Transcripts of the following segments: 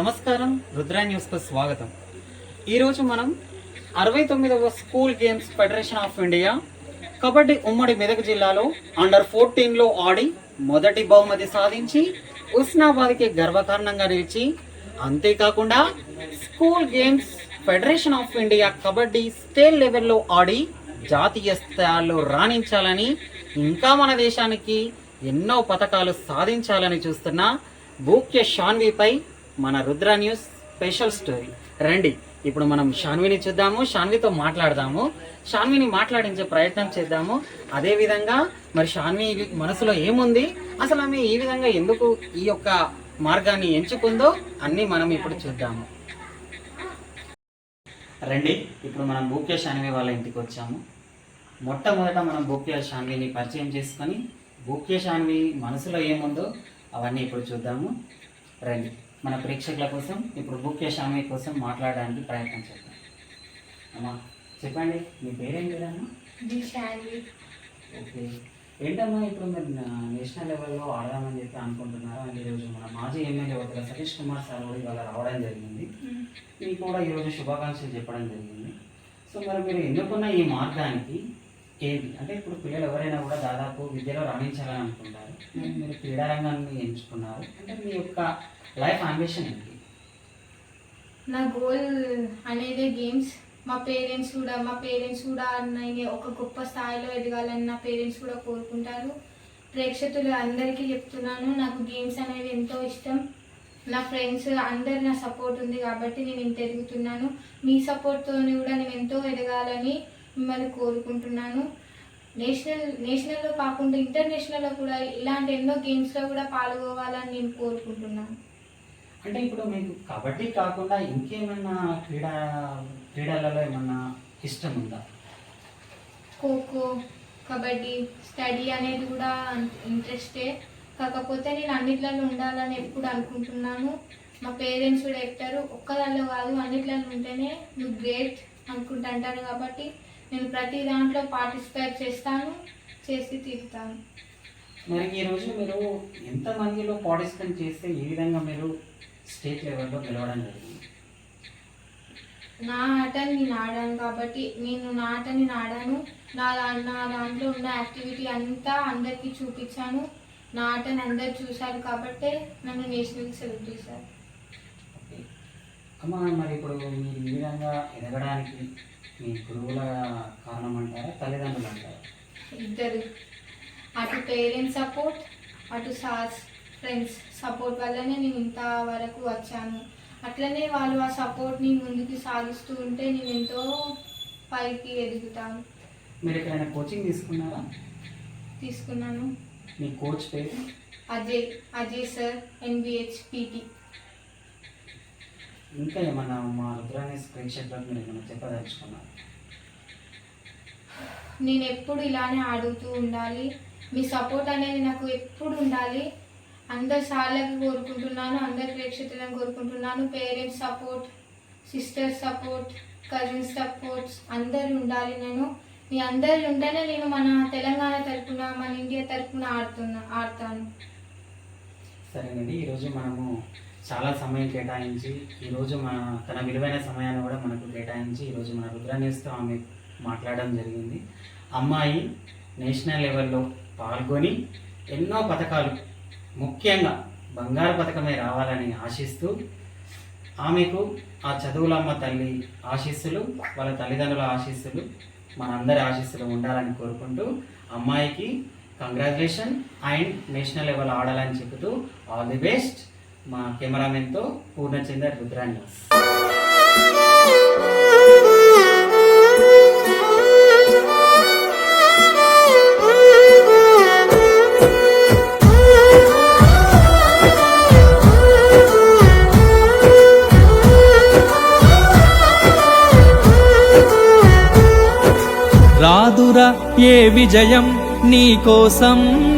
నమస్కారం రుద్రా న్యూస్కు స్వాగతం. ఈరోజు మనం అరవై తొమ్మిదవ school games federation of India kabaddi ఉమ్మడి మెదక్ జిల్లాలో అండర్ ఫోర్టీన్లో ఆడి మొదటి బహుమతి సాధించి ఉస్నాబాద్కి గర్వకారణంగా నిలిచి అంతేకాకుండా school games federation of India kabaddi state లెవెల్లో ఆడి జాతీయ స్థాయిలో రాణించాలని ఇంకా మన దేశానికి ఎన్నో పథకాలు సాధించాలని చూస్తున్న భూక్య షాన్విపై మన రుద్ర న్యూస్ స్పెషల్ స్టోరీ. రండి ఇప్పుడు మనం షాన్విని చూద్దాము షాన్వితో మాట్లాడదాము. షాన్విని మాట్లాడించే ప్రయత్నం చేద్దాము. అదే విధంగా మరి షాన్వి మనసులో ఏముంది? అసలు ఆమె ఈ విధంగా ఎందుకు ఈ యొక్క మార్గాన్ని ఎంచుకుందో అన్నీ మనం ఇప్పుడు చూద్దాము. రండి ఇప్పుడు మనం బూక్య షాన్వి వాళ్ళ ఇంటికి వచ్చాము. మొట్టమొదట మనం బూక్య షాన్విని పరిచయం చేసుకొని బూక్య షాన్వి మనసులో ఏముందో అవన్నీ ఇప్పుడు చూద్దాము. రండి. మన ప్రేక్షకుల కోసం ఇప్పుడు బూక్య షాన్వి కోసం మాట్లాడడానికి ప్రయత్నం చేద్దాం. అమ్మా చెప్పండి మీ పేరేం దిశాలి. ఓకే. ఏంటమ్మా ఇప్పుడు మీరు నేషనల్ లెవెల్లో ఆడదామని చెప్పి అనుకుంటున్నారు? అంటే ఈరోజు మన మాజీ ఎమ్మెల్యే ఒకరు సతీష్ కుమార్ సార్ కూడా ఇవాళ రావడం జరిగింది. మీకు కూడా ఈరోజు శుభాకాంక్షలు చెప్పడం జరిగింది. సో మరి మీరు ఎన్నుకున్న ఈ మార్గానికి ఏంటి అంటే ఇప్పుడు పిల్లలు ఎవరైనా కూడా దాదాపు విద్యలో రాణించాలని అనుకుంటారు. మరి క్రీడారంగాన్ని ఎంచుకున్నారు. అంటే మీ యొక్క లైఫ్ అంబిషన్ ఏంటి? నా గోల్ అనేది గేమ్స్. మా పేరెంట్స్ కూడా మా పేరెంట్స్ కూడా నేను ఒక గొప్ప స్థాయిలో ఎదగాలని నా పేరెంట్స్ కూడా కోరుకుంటారు. ప్రేక్షకులు అందరికీ చెప్తున్నాను నాకు గేమ్స్ అనేవి ఎంతో ఇష్టం. నా ఫ్రెండ్స్ అందరు నా సపోర్ట్ ఉంది కాబట్టి నేను ఇంత ఎదుగుతున్నాను. మీ సపోర్ట్తో కూడా నేను ఎంతో ఎదగాలని మిమ్మల్ని కోరుకుంటున్నాను. నేషనల్ నేషనల్లో కాకుండా ఇంటర్నేషనల్లో కూడా ఇలాంటి ఎన్నో గేమ్స్లో కూడా పాల్గొవాలని నేను కోరుకుంటున్నాను. అంటే ఇప్పుడు మీకు కబడ్డీ కాకుండా ఇంకేమైనా క్రీడా క్రీడలలో ఏమన్నా ఇష్టం ఉందా? ఖోఖో కబడ్డీ స్టడీ అనేది కూడా ఇంట్రెస్టే. కాకపోతే నేను అన్నిట్లలో ఉండాలని ఎప్పుడు అనుకుంటున్నాను. మా పేరెంట్స్ కూడా చెప్తారు ఒక్కదానిలో కాదు అన్నిట్లలో ఉంటేనే నువ్వు గ్రేట్ అనుకుంటా అంటారు కాబట్టి నేను ప్రతి దాంట్లో పార్టిసిపేట్ చేస్తాను చేసి తీరుతాను. మరి ఈరోజు మీరు ఎంతమందిలో పార్టిసిపేట్ చేస్తే ఏ విధంగా మీరు స్టేట్ లెవెల్లో గెలవడం జరిగింది? నా ఆటని నేను ఆడాను కాబట్టి నేను నా ఆటని నేను ఆడాను. నా నా దాంట్లో ఉన్న యాక్టివిటీ అంతా అందరికీ చూపించాను. నా ఆటని అందరు చూశారు కాబట్టే నన్ను నేషనల్కి సెలెక్ట్ చేశారు. అమ్మ మరి ఇప్పుడు మీరు ఈ విధంగా ఎదగడానికి గురువుల కారణం అంటారా తల్లిదండ్రులు అంటారా ఇద్దరు. అటు పేరెంట్స్ సపోర్ట్ అటు సార్స్ ఫ్రెండ్స్ సపోర్ట్ వల్లనే నేను ఇంత వరకు వచ్చాను. అట్లనే వాళ్ళు ఆ సపోర్ట్ని ముందుకు సాగిస్తూ ఉంటే నేను ఎంతో పైకి ఎదుగుతాను. మీరు ఎక్కడైనా కోచింగ్ తీసుకున్నారా? తీసుకున్నాను. మీ కోచ్ పేరు? Ajay Ajay sir NBH PT. ఇంకా ఏమన్నా మా రుద్రానేస్ ప్రేక్షకులకు మీరు ఏమైనా చెప్పదలుచుకున్నారు నేను ఎప్పుడు ఇలానే ఆడుతూ ఉండాలి. మీ సపోర్ట్ అనేది నాకు ఎప్పుడు ఉండాలి. అందరి సార్లకి కోరుకుంటున్నాను అందరి ప్రేక్షకులను కోరుకుంటున్నాను. Parents support sisters support cousins supports అందరు ఉండాలి నేను. మీ అందరు ఉంటేనే నేను మన తెలంగాణ తరపున మన ఇండియా తరపున ఆడుతున్నా ఆడతాను. సరేనండి ఈరోజు మనము చాలా సమయం కేటాయించి ఈరోజు మన తన విలువైన సమయాన్ని కూడా మనకు కేటాయించి ఈరోజు మన రుద్ర న్యూస్తో ఆమె మాట్లాడడం జరిగింది. అమ్మాయి నేషనల్ లెవెల్లో పాల్గొని ఎన్నో పథకాలు ముఖ్యంగా బంగారు పథకమే రావాలని ఆశిస్తూ ఆమెకు ఆ చదువులమ్మ తల్లి ఆశీస్సులు వాళ్ళ తల్లిదండ్రుల ఆశీస్సులు మనందరి ఆశీస్సులు ఉండాలని కోరుకుంటూ అమ్మాయికి కంగ్రాచులేషన్ అండ్ నేషనల్ లెవెల్ ఆడాలని చెబుతూ ఆల్ ది బెస్ట్ మా కెమెరామెన్తో పూర్ణచంద్ర రుద్రాన్యూస్ రాదురా ఏ విజయం నీ కోసం?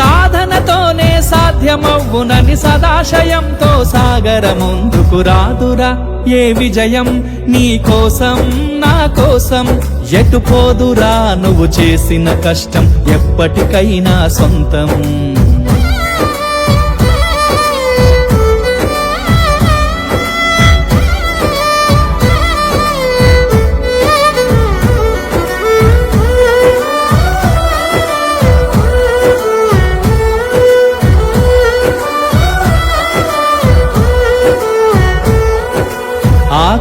సాధనతోనే సాధ్యమవ్వునని సదాశయంతో సాగర ముందుకు రాదురా ఏ విజయం నీ కోసం నా కోసం. ఎటు పోదురా నువ్వు చేసిన కష్టం ఎప్పటికైనా సొంతం.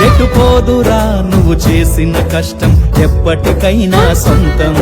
పెట్టుకోదురా నువ్వు చేసిన కష్టం ఎప్పటికైనా సొంతం.